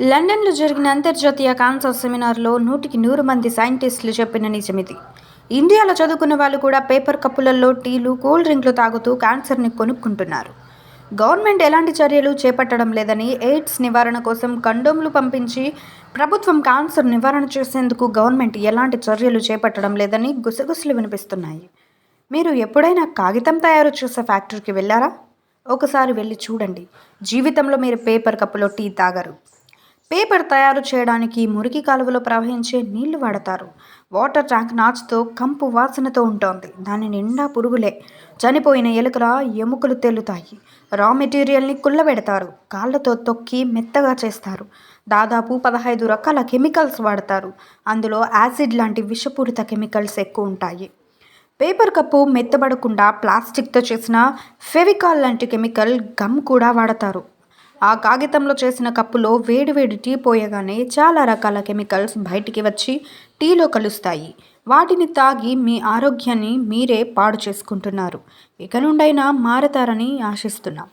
లండన్లో జరిగిన అంతర్జాతీయ క్యాన్సర్ సెమినార్లో నూటికి నూరు మంది సైంటిస్టులు చెప్పిన నిజమిది. ఇండియాలో చదువుకున్న వాళ్ళు కూడా పేపర్ కప్పులలో టీలు కూల్ డ్రింక్లు తాగుతూ క్యాన్సర్ని కొనుక్కుంటున్నారు. గవర్నమెంట్ ఎలాంటి చర్యలు చేపట్టడం లేదని ఎయిడ్స్ నివారణ కోసం కండోమ్లు పంపించి ప్రభుత్వం క్యాన్సర్ నివారణ చేసేందుకు గవర్నమెంట్ ఎలాంటి చర్యలు చేపట్టడం లేదని గుసగుసలు వినిపిస్తున్నాయి. మీరు ఎప్పుడైనా కాగితం తయారు చేసే ఫ్యాక్టరీకి వెళ్ళారా? ఒకసారి వెళ్ళి చూడండి. జీవితంలో మీరు పేపర్ కప్పులో టీ తాగరు. పేపర్ తయారు చేయడానికి మురికి కాలువలో ప్రవహించే నీళ్ళు వాడతారు. వాటర్ ట్యాంక్ నాచుతో కంపు వాసనతో ఉంటుంది. దాని నిండా పురుగులే. చనిపోయిన ఎలుకల ఎముకలు తేలుతాయి. రా మెటీరియల్ని కుళ్ళబెడతారు. కాళ్ళతో తొక్కి మెత్తగా చేస్తారు. దాదాపు పదహైదు రకాల కెమికల్స్ వాడతారు. అందులో యాసిడ్ లాంటి విషపూరిత కెమికల్స్ ఎక్కువ ఉంటాయి. పేపర్ కప్పు మెత్తబడకుండా ప్లాస్టిక్తో చేసిన ఫెవికాల్ లాంటి కెమికల్ గమ్ కూడా వాడతారు. ఆ కాగితంలో చేసిన కప్పులో వేడివేడి టీ పోయగానే చాలా రకాల కెమికల్స్ బయటికి వచ్చి టీలో కలుస్తాయి. వాటిని తాగి మీ ఆరోగ్యాన్ని మీరే పాడు చేసుకుంటున్నారు. ఇక నుండైనా మారతారని ఆశిస్తున్నాం.